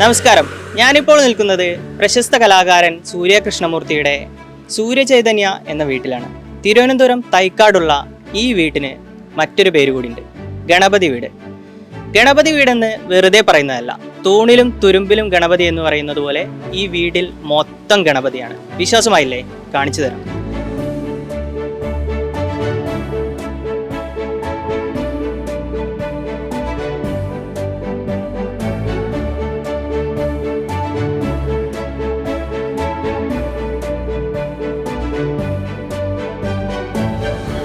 നമസ്കാരം. ഞാനിപ്പോൾ നിൽക്കുന്നത് പ്രശസ്ത കലാകാരൻ സൂര്യകൃഷ്ണമൂർത്തിയുടെ സൂര്യചൈതന്യ എന്ന വീട്ടിലാണ്. തിരുവനന്തപുരം തൈക്കാടുള്ള ഈ വീട്ടിന് മറ്റൊരു പേര് കൂടിയുണ്ട്. ഗണപതി വീട്. ഗണപതി വീടെന്ന് വെറുതെ പറയുന്നതല്ല. തൂണിലും തുരുമ്പിലും ഗണപതി എന്ന് പറയുന്നത് പോലെ ഈ വീടിൽ മൊത്തം ഗണപതിയാണ്. വിശ്വാസമായില്ലേ? കാണിച്ചു തരാം.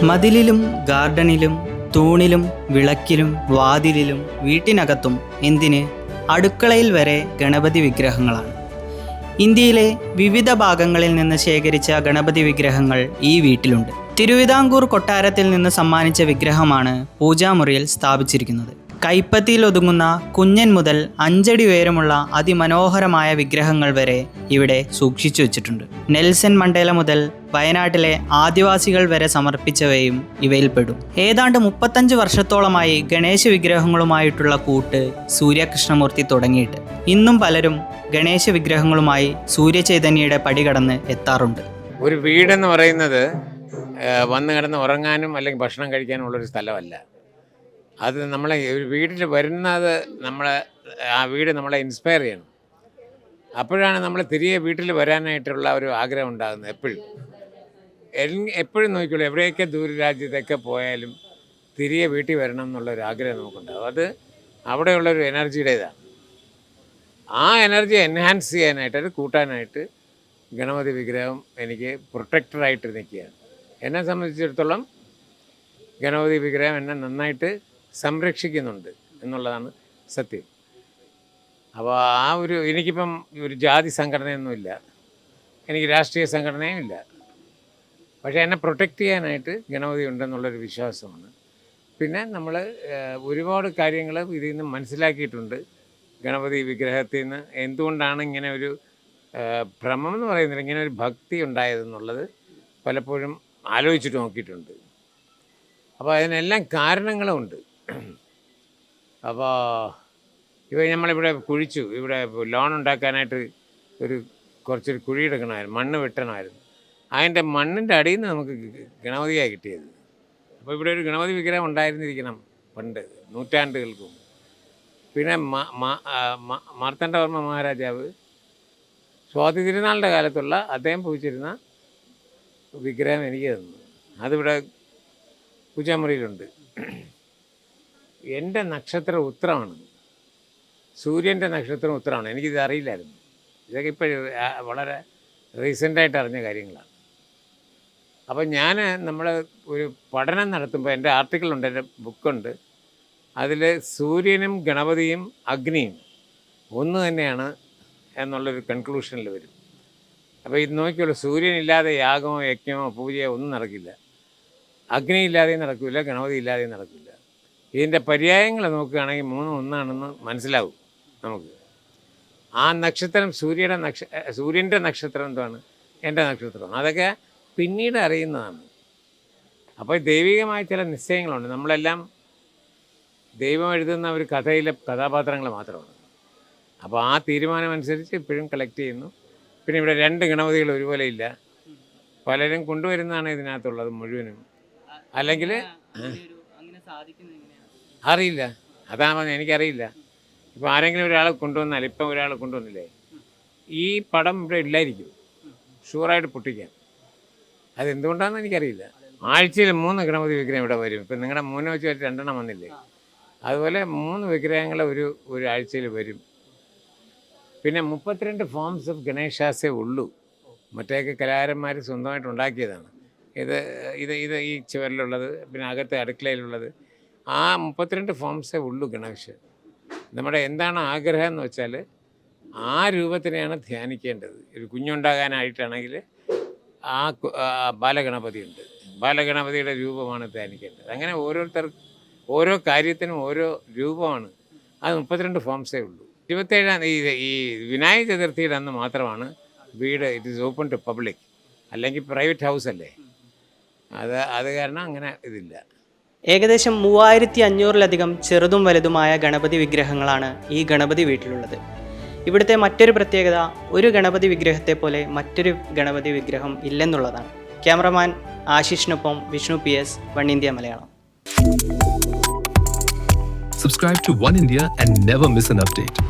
മതിലിലും ഗാർഡനിലും തൂണിലും വിളക്കിലും വാതിലിലും വീട്ടിനകത്തും എന്തിന് അടുക്കളയിൽ വരെ ഗണപതി വിഗ്രഹങ്ങളാണ്. ഇന്ത്യയിലെ വിവിധ ഭാഗങ്ങളിൽ നിന്ന് ശേഖരിച്ച ഗണപതി വിഗ്രഹങ്ങൾ ഈ വീട്ടിലുണ്ട്. തിരുവിതാംകൂർ കൊട്ടാരത്തിൽ നിന്ന് സമ്മാനിച്ച വിഗ്രഹമാണ് പൂജാമുറിയിൽ സ്ഥാപിച്ചിരിക്കുന്നത്. കൈപ്പത്തിയിൽ ഒതുങ്ങുന്ന കുഞ്ഞൻ മുതൽ അഞ്ചടി ഉയരമുള്ള അതിമനോഹരമായ വിഗ്രഹങ്ങൾ വരെ ഇവിടെ സൂക്ഷിച്ചു വെച്ചിട്ടുണ്ട്. നെൽസൺ മണ്ടേല മുതൽ വയനാട്ടിലെ ആദിവാസികൾ വരെ സമർപ്പിച്ചവയും ഇവയിൽപ്പെടും. ഏതാണ്ട് മുപ്പത്തഞ്ച് വർഷത്തോളമായി ഗണേശ വിഗ്രഹങ്ങളുമായിട്ടുള്ള കൂട്ട് സൂര്യകൃഷ്ണമൂർത്തി തുടങ്ങിയിട്ട് ഇന്നും പലരും ഗണേശ വിഗ്രഹങ്ങളുമായി സൂര്യചൈതന്യയുടെ പടി കടന്ന് എത്താറുണ്ട്. ഒരു വീടെന്ന് പറയുന്നത് വന്ന് കിടന്ന് ഉറങ്ങാനും അല്ലെങ്കിൽ ഭക്ഷണം കഴിക്കാനും ഉള്ളൊരു സ്ഥലമല്ല. അത് നമ്മളെ ഒരു വീട്ടിൽ വരുന്നത് നമ്മളെ ആ വീട് നമ്മളെ ഇൻസ്പയർ ചെയ്യണം. അപ്പോഴാണ് നമ്മൾ തിരികെ വീട്ടിൽ വരാനായിട്ടുള്ള ഒരു ആഗ്രഹം ഉണ്ടാകുന്നത് എപ്പോഴും എപ്പോഴും നോക്കിക്കോളൂ എവിടെയൊക്കെ ദൂരരാജ്യത്തൊക്കെ പോയാലും തിരികെ വീട്ടിൽ വരണം എന്നുള്ളൊരു ആഗ്രഹം നമുക്കുണ്ടാകും. അത് അവിടെയുള്ളൊരു എനർജിയുടേതാണ്. ആ എനർജി എൻഹാൻസ് ചെയ്യാനായിട്ട് അത് കൂട്ടാനായിട്ട് ഗണപതി വിഗ്രഹം എനിക്ക് പ്രൊട്ടക്ടറായിട്ട് നിൽക്കുകയാണ്. എന്നെ സംബന്ധിച്ചിടത്തോളം ഗണപതി വിഗ്രഹം എന്നെ നന്നായിട്ട് സംരക്ഷിക്കുന്നുണ്ട് എന്നുള്ളതാണ് സത്യം. അപ്പോൾ ആ ഒരു എനിക്കിപ്പം ഒരു ജാതി സംഘടനയൊന്നുമില്ല. എനിക്ക് രാഷ്ട്രീയ സംഘടനയും ഇല്ല. പക്ഷേ എന്നെ പ്രൊട്ടക്റ്റ് ചെയ്യാനായിട്ട് ഗണപതി ഉണ്ടെന്നുള്ളൊരു വിശ്വാസമാണ്. പിന്നെ നമ്മൾ ഒരുപാട് കാര്യങ്ങൾ ഇതിൽ നിന്ന് മനസ്സിലാക്കിയിട്ടുണ്ട്. ഗണപതി വിഗ്രഹത്തിൽ നിന്ന് എന്തുകൊണ്ടാണ് ഇങ്ങനെ ഒരു ഭ്രമം എന്ന് പറയുന്നില്ല ഇങ്ങനെ ഒരു ഭക്തി ഉണ്ടായതെന്നുള്ളത് പലപ്പോഴും ആലോചിച്ചിട്ട് നോക്കിയിട്ടുണ്ട്. അപ്പോൾ അതിനെല്ലാം കാരണങ്ങളുമുണ്ട് അപ്പോൾ ഇവ നമ്മളിവിടെ കുഴിച്ചു. ഇവിടെ ലോൺ ഉണ്ടാക്കാനായിട്ട് ഒരു കുറച്ചൊരു കുഴി എടുക്കണമായിരുന്നു. മണ്ണ് വെട്ടണമായിരുന്നു. അതിന്റെ മണ്ണിന്റെ അടിയിൽ നിന്ന് നമുക്ക് ഗണപതിയായി കിട്ടിയത്. അപ്പോൾ ഇവിടെ ഒരു ഗണപതി വിഗ്രഹം ഉണ്ടായിരുന്നിരിക്കണം പണ്ട് നൂറ്റാണ്ടുകൾക്ക് പിന്നെ മാർത്തണ്ഡവർമ്മ മഹാരാജാവ് സ്വാതി തിരുനാളിന്റെ കാലത്തുള്ള അദ്ദേഹം പൂജിച്ചിരുന്ന വിഗ്രഹം എനിക്ക് തന്നു. അതിവിടെ പൂജാമുറിയിലുണ്ട്. എന്റെ നക്ഷത്രം ഉത്തരമാണ് സൂര്യന്റെ നക്ഷത്രം ഉത്തരമാണ് എനിക്കിത് അറിയില്ലായിരുന്നു. ഇതൊക്കെ ഇപ്പോഴും വളരെ റീസെന്റായിട്ട് അറിഞ്ഞ കാര്യങ്ങളാണ്. അപ്പം ഞാൻ നമ്മൾ ഒരു പഠനം നടത്തുമ്പോൾ എന്റെ ആർട്ടിക്കിളുണ്ട് എന്റെ ബുക്കുണ്ട്. അതിൽ സൂര്യനും ഗണപതിയും അഗ്നിയും ഒന്ന് തന്നെയാണ് എന്നുള്ളൊരു കൺക്ലൂഷനിൽ വരും. അപ്പോൾ ഇത് നോക്കിയുള്ളൂ സൂര്യനില്ലാതെ യാഗമോ യജ്ഞമോ പൂജയോ ഒന്നും നടക്കില്ല. അഗ്നി ഇല്ലാതെയും നടക്കില്ല ഗണപതി ഇല്ലാതെയും നടക്കില്ല ഇതിന്റെ പര്യായങ്ങൾ നോക്കുകയാണെങ്കിൽ മൂന്ന് ഒന്നാണെന്ന് മനസ്സിലാവും നമുക്ക്. ആ നക്ഷത്രം സൂര്യയുടെ നക്ഷ സൂര്യന്റെ നക്ഷത്രം എന്താണ്? എന്റെ നക്ഷത്രം. അതൊക്കെ പിന്നീട് അറിയുന്നതാണ്. അപ്പോൾ ദൈവികമായ ചില നിശ്ചയങ്ങളുണ്ട്. നമ്മളെല്ലാം ദൈവം എഴുതുന്ന ഒരു കഥയിലെ കഥാപാത്രങ്ങൾ മാത്രമാണ്. അപ്പോൾ ആ തീരുമാനമനുസരിച്ച് ഇപ്പോഴും കളക്ട് ചെയ്യുന്നു. പിന്നെ ഇവിടെ രണ്ട് ഗണപതികൾ ഒരുപോലെ ഇല്ല. പലരും കൊണ്ടുവരുന്നതാണ് ഇതിനകത്തുള്ളത് മുഴുവനും. അല്ലെങ്കിൽ അറിയില്ല. അതാണ് എനിക്കറിയില്ല. ഇപ്പോൾ ആരെങ്കിലും ഒരാളെ കൊണ്ടുവന്നാൽ ഇപ്പം ഒരാളെ കൊണ്ടുവന്നില്ലേ? ഈ പടം ഇവിടെ ഇല്ലായിരിക്കും. ഷുവറായിട്ട് പൊട്ടിക്കാം. അതെന്തുകൊണ്ടാണെന്ന് എനിക്കറിയില്ല. ആഴ്ചയിൽ മൂന്ന് ഗണപതി വിഗ്രഹം ഇവിടെ വരും. ഇപ്പം നിങ്ങളുടെ മൂന്ന് വെച്ച് വെച്ച് രണ്ടെണ്ണം വന്നില്ലേ? അതുപോലെ മൂന്ന് വിഗ്രഹങ്ങൾ ഒരു ഒരു ആഴ്ചയിൽ വരും. പിന്നെ മുപ്പത്തിരണ്ട് ഫോംസ് ഓഫ് ഗണേശാസേ ഉള്ളൂ. മറ്റേക്ക് കലാകാരന്മാർ സ്വന്തമായിട്ട് ഉണ്ടാക്കിയതാണ്. ഇത് ഇത് ഇത് ഈ ചുവരിലുള്ളത് പിന്നെ അകത്തെ അടുക്കളയിലുള്ളത്. ആ മുപ്പത്തിരണ്ട് ഫോംസേ ഉള്ളൂ ഗണേഷ്. നമ്മുടെ എന്താണ് ആഗ്രഹം എന്ന് വെച്ചാൽ ആ രൂപത്തിനെയാണ് ധ്യാനിക്കേണ്ടത്. ഒരു കുഞ്ഞുണ്ടാകാനായിട്ടാണെങ്കിൽ ആ ബാലഗണപതി ഉണ്ട് ബാലഗണപതിയുടെ രൂപമാണ് ധ്യാനിക്കേണ്ടത്. അങ്ങനെ ഓരോരുത്തർ ഓരോ കാര്യത്തിനും ഓരോ രൂപമാണ്. അത് മുപ്പത്തിരണ്ട് ഫോംസേ ഉള്ളൂ. ഇരുപത്തേഴാം ഈ ഈ വിനായക ചതുർത്ഥിയുടെ അന്ന് മാത്രമാണ് വീട് it is open to public അല്ലെങ്കിൽ പ്രൈവറ്റ് ഹൗസ് അല്ലേ? അത് അത് കാരണം അങ്ങനെ ഇതില്ല. ഏകദേശം മൂവായിരത്തി അഞ്ഞൂറിലധികം ചെറുതും വലുതുമായ ഗണപതി വിഗ്രഹങ്ങളാണ് ഈ ഗണപതി വീട്ടിലുള്ളത്. ഇവിടുത്തെ മറ്റൊരു പ്രത്യേകത ഒരു ഗണപതി വിഗ്രഹത്തെ പോലെ മറ്റൊരു ഗണപതി വിഗ്രഹം ഇല്ലെന്നുള്ളതാണ്. Cameraman ആശിഷിനൊപ്പം Vishnu P S one India Malayalam. Subscribe to one India and never miss an update.